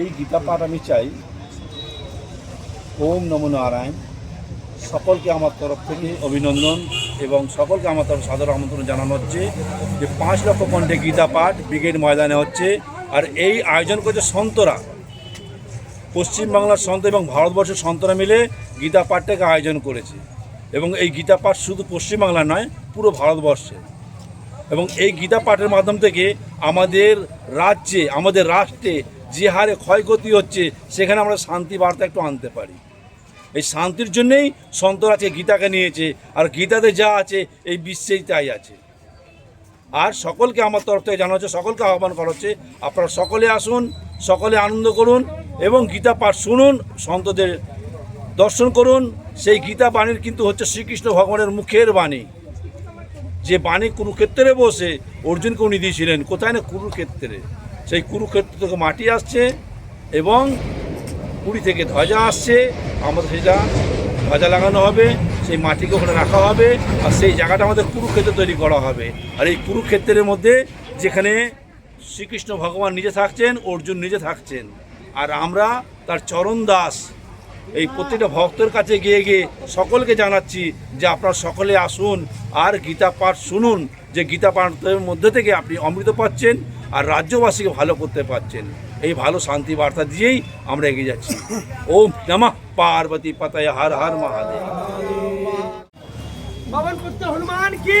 এই গীতা পাঠ আমি চাই, ওম নম নারায়ণ। সকলকে আমার তরফ থেকে অভিনন্দন এবং সকলকে আমার তরফ সাদর আমন্ত্রণ জানানো হচ্ছে যে পাঁচ লক্ষ কণ্ঠে গীতা পাঠ ব্রিগেড ময়দানে হচ্ছে। আর এই আয়োজন করছে সন্তরা। পশ্চিমবাংলার সন্ত এবং ভারতবর্ষের সন্তরা মিলে গীতা পাঠটাকে আয়োজন করেছে। এবং এই গীতা পাঠ শুধু পশ্চিমবাংলা নয়, পুরো ভারতবর্ষে। এই গীতা পাঠের মাধ্যম থেকে আমাদের রাজ্যে, আমাদের রাষ্ট্রে যে হারে ক্ষয়ক্ষতি হচ্ছে, সেখানে আমরা শান্তি বার্তা একটু আনতে পারি। এই শান্তির জন্যেই সন্তরা আজকে গীতাকে নিয়েছে, আর গীতাতে যা আছে, এই বিশ্বেই তাই আছে। আর সকলকে আমার তরফ থেকে জানা হচ্ছে, সকলকে আহ্বান করা হচ্ছে, আপনারা সকলে আসুন, সকলে আনন্দ করুন, এবং গীতা পাঠ শুনুন, সন্তদের দর্শন করুন। সেই গীতা বাণীর কিন্তু হচ্ছে শ্রীকৃষ্ণ ভগবানের মুখের বাণী। যে বাণী কুরুক্ষেত্রে বসে, অর্জুনকে উনি দিয়েছিলেন। কোথায় না কুরুক্ষেত্রে? সেই কুরুক্ষেত্র থেকে মাটি আসছে এবং পুরী থেকে ধ্বজা আসছে। আমাদের সেটা ধ্বজা লাগানো হবে, সেই মাটিকে ওখানে রাখা হবে আর সেই জায়গাটা আমাদের কুরুক্ষেত্র তৈরি করা হবে। আর এই কুরুক্ষেত্রের মধ্যে যেখানে শ্রীকৃষ্ণ ভগবান নিজে থাকছেন, অর্জুন নিজে থাকছেন। আর আমরা তার চরণ দাস এই প্রতিটা ভক্তের কাছে গিয়ে গিয়ে সকলকে জানাচ্ছি যে আপনারা সকলে আসুন আর গীতা পাঠ শুনুন যে গীতা পাঠের মধ্যে থেকে আপনি অমৃত পাচ্ছেন আর রাজ্যবাসীকে ভালো করতে পারছেন এই ভালো শান্তি বার্তা দিয়েই আমরা এগিয়ে যাচ্ছি। ওম নমঃ পার্বতী পাতায় হার হার মহাদেব। হনুমান কি?